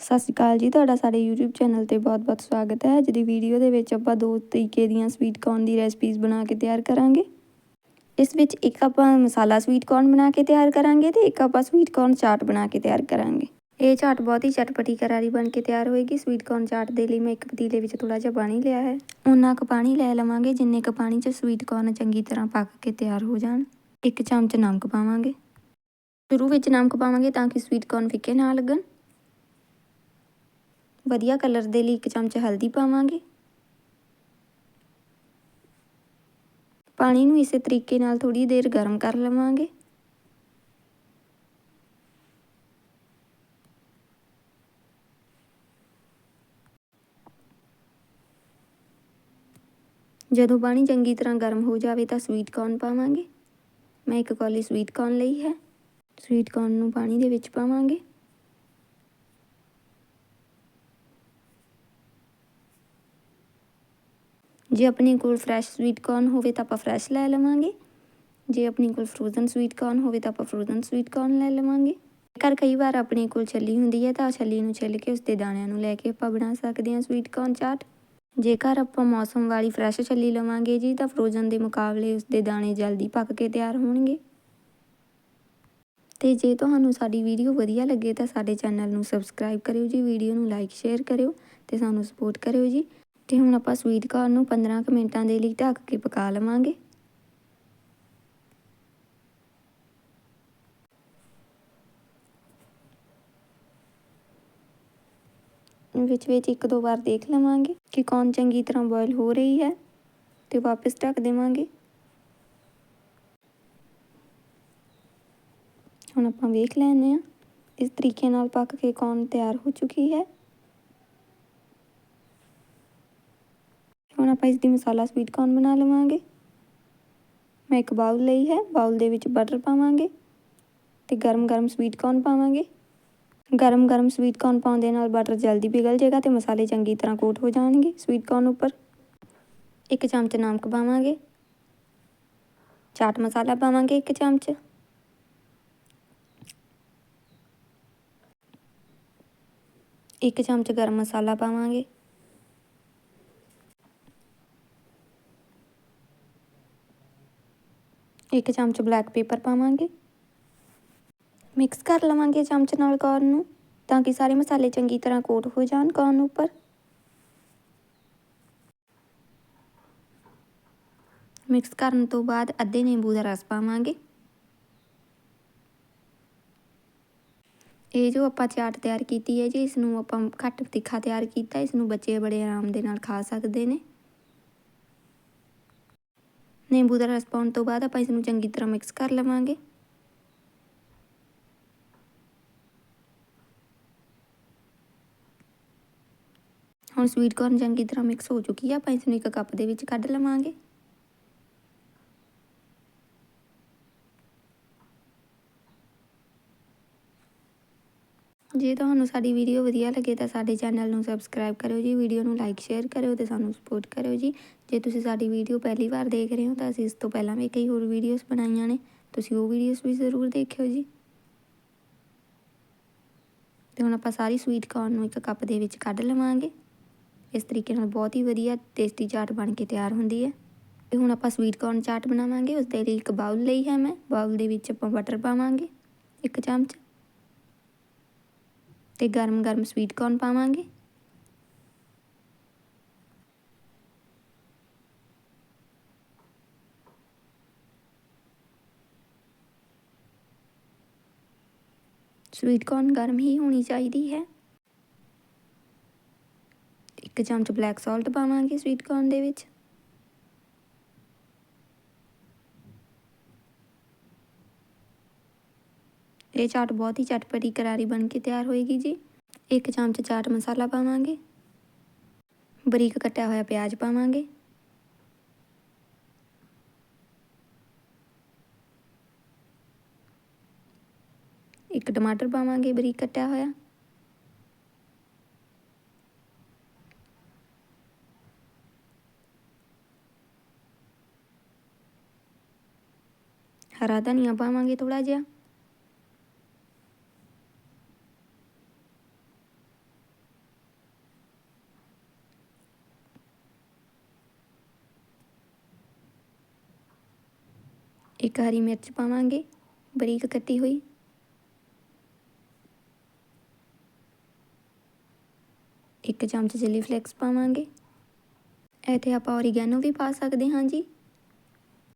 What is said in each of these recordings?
ਸਤਿ ਸ਼੍ਰੀ ਅਕਾਲ ਜੀ, ਤੁਹਾਡਾ ਸਾਡੇ YouTube ਚੈਨਲ ਤੇ ਬਹੁਤ-ਬਹੁਤ ਸਵਾਗਤ ਹੈ। ਅੱਜ ਦੀ ਵੀਡੀਓ ਦੇ ਵਿੱਚ ਆਪਾਂ ਦੋ ਤਰੀਕੇ ਦੀਆਂ ਸਵੀਟ ਕੌਰਨ ਦੀ ਰੈਸਪੀਜ਼ ਬਣਾ ਕੇ ਤਿਆਰ ਕਰਾਂਗੇ। ਇਸ ਵਿੱਚ ਇੱਕ ਆਪਾਂ ਮਸਾਲਾ ਸਵੀਟ ਕੌਰਨ ਬਣਾ ਕੇ ਤਿਆਰ ਕਰਾਂਗੇ ਤੇ ਇੱਕ ਆਪਾਂ ਸਵੀਟ ਕੌਰਨ ਚਾਟ ਬਣਾ ਕੇ ਤਿਆਰ ਕਰਾਂਗੇ। ਇਹ ਚਾਟ ਬਹੁਤ ਹੀ ਚਟਪਟੀ ਕਰਾਰੀ ਬਣ ਕੇ ਤਿਆਰ ਹੋਏਗੀ। ਸਵੀਟ ਕੌਰਨ ਚਾਟ ਦੇ ਲਈ ਮੈਂ ਇੱਕ ਪਤੀਲੇ ਵਿੱਚ ਥੋੜਾ ਜਿਹਾ ਪਾਣੀ ਲਿਆ ਹੈ। ਉਹਨਾਂ ਕੁ ਪਾਣੀ ਲੈ ਲਵਾਂਗੇ, ਜਿੰਨੇ ਕੁ ਪਾਣੀ 'ਚ ਸਵੀਟ ਕੌਰਨ ਚੰਗੀ ਤਰ੍ਹਾਂ ਪੱਕ ਕੇ ਤਿਆਰ ਹੋ ਜਾਣ। ਇੱਕ ਚਮਚ ਨਮਕ ਪਾਵਾਂਗੇ। ਸ਼ੁਰੂ ਵਿੱਚ ਨਮਕ ਪਾਵਾਂਗੇ ਤਾਂ ਕਿ ਸਵੀਟ ਕੌਰਨ ਫਿੱਕੇ ਨਾ ਲੱਗਣ। ਵਧੀਆ ਕਲਰ ਦੇ ਲਈ ਇੱਕ ਚਮਚ ਹਲਦੀ ਪਾਵਾਂਗੇ। ਪਾਣੀ ਨੂੰ ਇਸੇ ਤਰੀਕੇ ਨਾਲ ਥੋੜੀ ਦੇਰ ਗਰਮ ਕਰ ਲਵਾਂਗੇ। ਜਦੋਂ ਪਾਣੀ ਚੰਗੀ ਤਰ੍ਹਾਂ ਗਰਮ ਹੋ ਜਾਵੇ ਤਾਂ ਸਵੀਟ ਕੌਰਨ ਪਾਵਾਂਗੇ। ਮੈਂ ਇੱਕ ਕੌਲੀ ਸਵੀਟ ਕੌਰਨ ਲਈ ਹੈ। ਸਵੀਟ ਕੌਰਨ ਨੂੰ ਪਾਣੀ ਦੇ ਵਿੱਚ ਪਾਵਾਂਗੇ। ਜੇ ਆਪਣੇ ਕੋਲ ਫਰੈਸ਼ ਸਵੀਟ ਕੌਰਨ ਹੋਵੇ ਤਾਂ ਆਪਾਂ ਫਰੈਸ਼ ਲੈ ਲਵਾਂਗੇ। ਜੇ ਆਪਣੇ ਕੋਲ ਫਰੋਜ਼ਨ ਸਵੀਟ ਕੌਰਨ ਹੋਵੇ ਤਾਂ ਆਪਾਂ ਫਰੋਜ਼ਨ ਸਵੀਟ ਕੌਰਨ ਲੈ ਲਵਾਂਗੇ। ਕਰ ਕਈ ਵਾਰ ਆਪਣੇ ਕੋਲ ਛੱਲੀ ਹੁੰਦੀ ਹੈ ਤਾਂ ਛੱਲੀ ਨੂੰ ਛਿੱਲ ਕੇ ਉਸਦੇ ਦਾਣਿਆਂ ਨੂੰ ਲੈ ਕੇ ਆਪਾਂ ਬਣਾ ਸਕਦੇ ਹਾਂ ਸਵੀਟ ਕੌਰਨ ਚਾਟ। ਜੇਕਰ ਆਪਾਂ ਮੌਸਮ ਵਾਲੀ ਫਰੈਸ਼ ਛੱਲੀ ਲਵਾਂਗੇ ਜੀ ਤਾਂ ਫਰੋਜ਼ਨ ਦੇ ਮੁਕਾਬਲੇ ਉਸਦੇ ਦਾਣੇ ਜਲਦੀ ਪੱਕ ਕੇ ਤਿਆਰ ਹੋਣਗੇ। ਤੇ ਜੇ ਤੁਹਾਨੂੰ ਸਾਡੀ ਵੀਡੀਓ ਵਧੀਆ ਲੱਗੇ ਤਾਂ ਸਾਡੇ ਚੈਨਲ ਨੂੰ ਸਬਸਕ੍ਰਾਈਬ ਕਰਿਓ ਜੀ ਵੀਡੀਓ ਨੂੰ ਲਾਈਕ ਸ਼ੇਅਰ ਕਰਿਓ ਤੇ ਸਾਨੂੰ ਸਪੋਰਟ ਕਰਿਓ ਜੀ। ਤੇ ਹੁਣ ਆਪਾਂ ਸਵੀਟ ਕਾਰਨ ਨੂੰ 15 ਕੁ ਮਿੰਟਾਂ ਦੇ ਲਈ ਢੱਕ ਕੇ ਪਕਾ ਲਵਾਂਗੇ। ਵਿੱਚ ਵਿੱਚ ਇੱਕ ਦੋ ਵਾਰ ਦੇਖ ਲਵਾਂਗੇ ਕਿ ਕੌਣ ਚੰਗੀ ਤਰ੍ਹਾਂ ਬੋਇਲ ਹੋ ਰਹੀ ਹੈ ਤੇ ਵਾਪਸ ਢੱਕ ਦੇਵਾਂਗੇ। ਹੁਣ ਆਪਾਂ ਵੇਖ ਲੈਂਦੇ ਆ ਇਸ ਤਰੀਕੇ ਨਾਲ ਪੱਕ ਕੇ ਕੌਣ ਤਿਆਰ ਹੋ ਚੁੱਕੀ ਹੈ ਹੁਣ ਆਪਾਂ ਇਸ ਦੀ ਮਸਾਲਾ ਸਵੀਟ ਕੌਰਨ ਬਣਾ ਲਵਾਂਗੇ। ਮੈਂ ਇੱਕ ਬਾਉਲ ਲਈ ਹੈ ਬਾਉਲ ਦੇ ਵਿੱਚ ਬਟਰ ਪਾਵਾਂਗੇ ਤੇ ਗਰਮ-ਗਰਮ ਸਵੀਟ ਕੌਰਨ ਪਾਵਾਂਗੇ। ਗਰਮ-ਗਰਮ ਸਵੀਟ ਕੌਰਨ ਪਾਉਣ ਦੇ ਨਾਲ ਬਟਰ ਜਲਦੀ ਪਿਘਲ ਜਾਏਗਾ ਤੇ ਮਸਾਲੇ ਚੰਗੀ ਤਰ੍ਹਾਂ ਕੋਟ ਹੋ ਜਾਣਗੇ ਸਵੀਟ ਕੌਰਨ ਉੱਪਰ। ਇੱਕ ਚਮਚ ਨਮਕ ਪਾਵਾਂਗੇ। ਚਾਟ ਮਸਾਲਾ ਪਾਵਾਂਗੇ ਇੱਕ ਚਮਚ। ਇੱਕ ਚਮਚ ਗਰਮ ਮਸਾਲਾ ਪਾਵਾਂਗੇ। ਇੱਕ ਚਮਚ ਬਲੈਕ ਪੇਪਰ ਪਾਵਾਂਗੇ। ਮਿਕਸ ਕਰ ਲਵਾਂਗੇ ਚਮਚ ਨਾਲ ਕੌਰਨ ਨੂੰ, ਤਾਂ ਕਿ ਸਾਰੇ ਮਸਾਲੇ ਚੰਗੀ ਤਰ੍ਹਾਂ ਕੋਟ ਹੋ ਜਾਣ ਕੌਰਨ ਉੱਪਰ। ਮਿਕਸ ਕਰਨ ਤੋਂ ਬਾਅਦ ਅੱਧੇ ਨਿੰਬੂ ਦਾ ਰਸ ਪਾਵਾਂਗੇ। ਇਹ ਜੋ ਆਪਾਂ ਚਾਟ ਤਿਆਰ ਕੀਤੀ ਹੈ ਜੀ ਇਸ ਨੂੰ ਆਪਾਂ ਘੱਟ ਤਿੱਖਾ ਤਿਆਰ ਕੀਤਾ ਇਸ ਨੂੰ ਬੱਚੇ ਬੜੇ ਆਰਾਮ ਦੇ ਨਾਲ ਖਾ ਸਕਦੇ ਨੇ। ਨਿੰਬੂ ਦਾ ਰਸ ਪਾਉਣ ਤੋਂ ਬਾਅਦ ਆਪਾਂ ਇਸ ਨੂੰ ਚੰਗੀ ਤਰ੍ਹਾਂ ਮਿਕਸ ਕਰ ਲਵਾਂਗੇ। ਹੁਣ ਸਵੀਟ ਕੌਰਨ ਚੰਗੀ ਤਰ੍ਹਾਂ ਮਿਕਸ ਹੋ ਚੁੱਕੀ ਆ, ਆਪਾਂ ਇਸ ਨੂੰ ਇੱਕ ਕੱਪ ਦੇ ਵਿੱਚ ਕੱਢ ਲਵਾਂਗੇ। ਜੇ ਤੁਹਾਨੂੰ ਸਾਡੀ ਵੀਡੀਓ ਵਧੀਆ ਲੱਗੇ ਤਾਂ ਸਾਡੇ ਚੈਨਲ ਨੂੰ ਸਬਸਕ੍ਰਾਈਬ ਕਰਿਓ ਜੀ, ਵੀਡੀਓ ਨੂੰ ਲਾਈਕ ਸ਼ੇਅਰ ਕਰਿਓ ਤੇ ਸਾਨੂੰ ਸਪੋਰਟ ਕਰਿਓ ਜੀ। ਜੇ ਤੁਸੀਂ ਸਾਡੀ ਵੀਡੀਓ ਪਹਿਲੀ ਵਾਰ ਦੇਖ ਰਹੇ ਹੋ ਤਾਂ ਅਸੀਂ ਇਸ ਤੋਂ ਪਹਿਲਾਂ ਵੀ ਕਈ ਹੋਰ ਵੀਡੀਓਜ਼ ਬਣਾਈਆਂ ਨੇ, ਤੁਸੀਂ ਉਹ ਵੀਡੀਓਜ਼ ਵੀ ਜ਼ਰੂਰ ਦੇਖਿਓ ਜੀ। ਤੇ ਹੁਣ ਆਪਾਂ ਸਾਰੀ ਸਵੀਟ ਕੌਰਨ ਨੂੰ ਇੱਕ ਕੱਪ ਦੇ ਵਿੱਚ ਕੱਢ ਲਵਾਂਗੇ। ਇਸ ਤਰੀਕੇ ਨਾਲ ਬਹੁਤ ਹੀ ਵਧੀਆ ਟੇਸਟੀ ਚਾਟ ਬਣ ਕੇ ਤਿਆਰ ਹੁੰਦੀ ਹੈ। ਤੇ ਹੁਣ ਆਪਾਂ ਸਵੀਟ ਕੌਰਨ ਚਾਟ ਬਣਾਵਾਂਗੇ ਉਸ ਦੇ ਲਈ ਇੱਕ ਬਾਉਲ ਲਈ ਹੈ ਮੈਂ ਬਾਉਲ ਦੇ ਵਿੱਚ ਆਪਾਂ ਬਟਰ ਪਾਵਾਂਗੇ, ਇੱਕ ਚਮਚ। ਤੇ ਗਰਮ-ਗਰਮ ਸਵੀਟ ਕੌਰਨ ਪਾਵਾਂਗੇ? ਸਵੀਟ ਕੌਰਨ ਗਰਮ ਹੀ ਹੋਣੀ ਚਾਹੀਦੀ ਹੈ? ਇੱਕ ਚਮਚ ਬਲੈਕ ਸਾਲਟ ਪਾਵਾਂਗੇ ਸਵੀਟ ਕੌਰਨ ਦੇ ਵਿੱਚ? ਇਹ ਚਾਟ ਬਹੁਤ ਹੀ ਚਟਪਟੀ ਕਰਾਰੀ ਬਣ ਕੇ ਤਿਆਰ ਹੋਏਗੀ ਜੀ ਇੱਕ ਚਮਚ ਚਾਟ ਮਸਾਲਾ ਪਾਵਾਂਗੇ ਬਰੀਕ ਕੱਟਿਆ ਹੋਇਆ ਪਿਆਜ਼ ਪਾਵਾਂਗੇ ਇੱਕ ਟਮਾਟਰ ਪਾਵਾਂਗੇ ਬਰੀਕ ਕੱਟਿਆ ਹੋਇਆ ਹਰਾ ਧਨੀਆ ਪਾਵਾਂਗੇ ਥੋੜਾ ਜਿਹਾ ਇੱਕ ਹਰੀ ਮਿਰਚ ਪਾਵਾਂਗੇ, ਬਰੀਕ ਕੱਟੀ ਹੋਈ। ਇੱਕ ਚਮਚ ਚਿੱਲੀ ਫਲੇਕਸ ਪਾਵਾਂਗੇ। ਇੱਥੇ ਆਪਾਂ ਔਰੀਗੈਨੋ ਵੀ ਪਾ ਸਕਦੇ ਹਾਂ ਜੀ।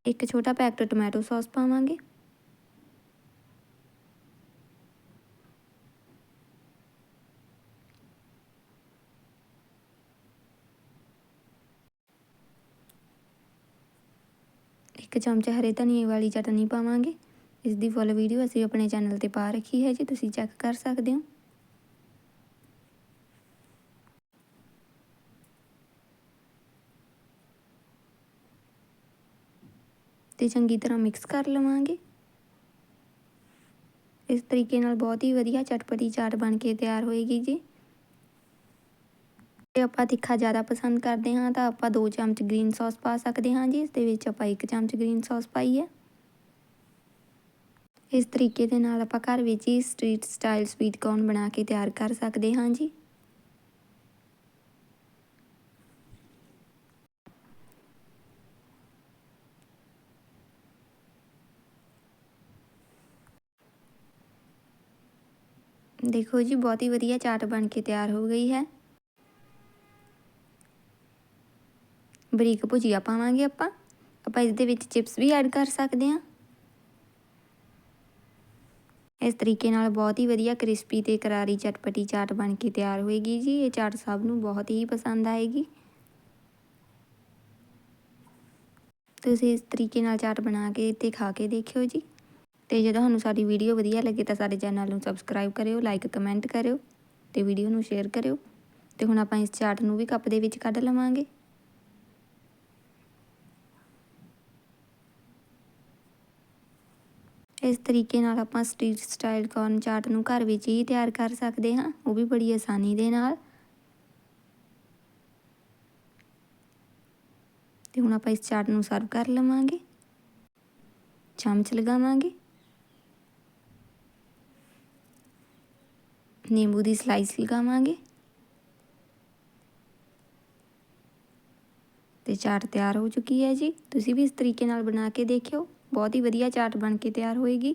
ਇੱਕ ਛੋਟਾ ਪੈਕਟ ਟੋਮੈਟੋ ਸੌਸ ਪਾਵਾਂਗੇ। ਇੱਕ ਚਮਚ ਹਰੇ ਧਨੀਏ ਵਾਲੀ ਚਟਨੀ ਪਾਵਾਂਗੇ। ਇਸ ਦੀ ਫੁੱਲ ਵੀਡੀਓ ਅਸੀਂ ਆਪਣੇ ਚੈਨਲ ਤੇ ਪਾ ਰੱਖੀ ਹੈ ਜੀ, ਤੁਸੀਂ ਚੈੱਕ ਕਰ ਸਕਦੇ ਹੋ। ਤੇ ਚੰਗੀ ਤਰ੍ਹਾਂ ਮਿਕਸ ਕਰ ਲਵਾਂਗੇ। ਇਸ ਤਰੀਕੇ ਨਾਲ ਬਹੁਤ ਹੀ ਵਧੀਆ ਚਟਪਟੀ ਚਾਟ ਬਣ ਕੇ ਤਿਆਰ ਹੋਏਗੀ ਜੀ। ਜੇ ਆਪਾਂ ਤਿੱਖਾ ਜ਼ਿਆਦਾ ਪਸੰਦ ਕਰਦੇ ਹਾਂ ਤਾਂ ਆਪਾਂ 2 ਚਮਚ ਗ੍ਰੀਨ ਸੌਸ ਪਾ ਸਕਦੇ ਹਾਂ ਜੀ, ਇਸ ਦੇ ਵਿੱਚ ਆਪਾਂ 1 ਚਮਚ ਗ੍ਰੀਨ ਸੌਸ ਪਾਈ ਹੈ। ਇਸ ਤਰੀਕੇ ਦੇ ਨਾਲ ਆਪਾਂ ਘਰ ਵਿੱਚ ਹੀ ਸਟਰੀਟ ਸਟਾਈਲ ਸਵੀਟ ਕੌਰਨ ਬਣਾ ਕੇ ਤਿਆਰ ਕਰ ਸਕਦੇ ਹਾਂ ਜੀ। ਦੇਖੋ ਜੀ, ਬਹੁਤ ਹੀ ਵਧੀਆ ਚਾਟ ਬਣ ਕੇ ਤਿਆਰ ਹੋ ਗਈ ਹੈ। ਬਰੀਕ ਭੁਜੀਆ ਪਾਵਾਂਗੇ ਆਪਾਂ। ਆਪਾਂ ਇਸ ਦੇ ਵਿੱਚ ਚਿਪਸ ਵੀ ਐਡ ਕਰ ਸਕਦੇ ਹਾਂ। ਇਸ ਤਰੀਕੇ ਨਾਲ ਬਹੁਤ ਹੀ ਵਧੀਆ ਕ੍ਰਿਸਪੀ ਤੇ ਕਰਾਰੀ ਚਟਪਟੀ ਚਾਟ ਬਣ ਕੇ ਤਿਆਰ ਹੋਏਗੀ ਜੀ। ਇਹ ਚਾਟ ਸਭ ਨੂੰ ਬਹੁਤ ਹੀ ਪਸੰਦ ਆਏਗੀ। ਤੁਸੀਂ ਇਸ ਤਰੀਕੇ ਨਾਲ ਚਾਟ ਬਣਾ ਕੇ ਤੇ ਖਾ ਕੇ ਦੇਖਿਓ ਜੀ। ਤੇ ਜੇ ਤੁਹਾਨੂੰ ਸਾਡੀ ਵੀਡੀਓ ਵਧੀਆ ਲੱਗੇ ਤਾਂ ਸਾਡੇ ਚੈਨਲ ਨੂੰ ਸਬਸਕ੍ਰਾਈਬ ਕਰਿਓ ਲਾਈਕ ਕਮੈਂਟ ਕਰਿਓ ਤੇ ਵੀਡੀਓ ਨੂੰ ਸ਼ੇਅਰ ਕਰਿਓ। ਤੇ ਹੁਣ ਆਪਾਂ ਇਸ ਚਾਟ ਨੂੰ ਵੀ ਕੱਪ ਦੇ ਵਿੱਚ ਕੱਢ ਲਵਾਂਗੇ। ਇਸ ਤਰੀਕੇ ਨਾਲ ਆਪਾਂ ਸਟਰੀਟ ਸਟਾਈਲ ਕੌਰਨ ਚਾਟ ਨੂੰ ਘਰ ਵਿੱਚ ਹੀ ਤਿਆਰ ਕਰ ਸਕਦੇ ਹਾਂ, ਉਹ ਵੀ ਬੜੀ ਆਸਾਨੀ ਦੇ ਨਾਲ। ਤੇ ਹੁਣ ਆਪਾਂ ਇਸ ਚਾਟ ਨੂੰ ਸਰਵ ਕਰ ਲਵਾਂਗੇ। ਚਮਚ ਲਗਾਵਾਂਗੇ। ਨਿੰਬੂ ਦੀ ਸਲਾਈਸ ਲਗਾਵਾਂਗੇ। ਤੇ ਚਾਟ ਤਿਆਰ ਹੋ ਚੁੱਕੀ ਹੈ ਜੀ। ਤੁਸੀਂ ਵੀ ਇਸ ਤਰੀਕੇ ਨਾਲ ਬਣਾ ਕੇ ਦੇਖਿਓ। ਬਹੁਤ ਹੀ ਵਧੀਆ ਚਾਟ ਬਣ ਕੇ ਤਿਆਰ ਹੋਏਗੀ।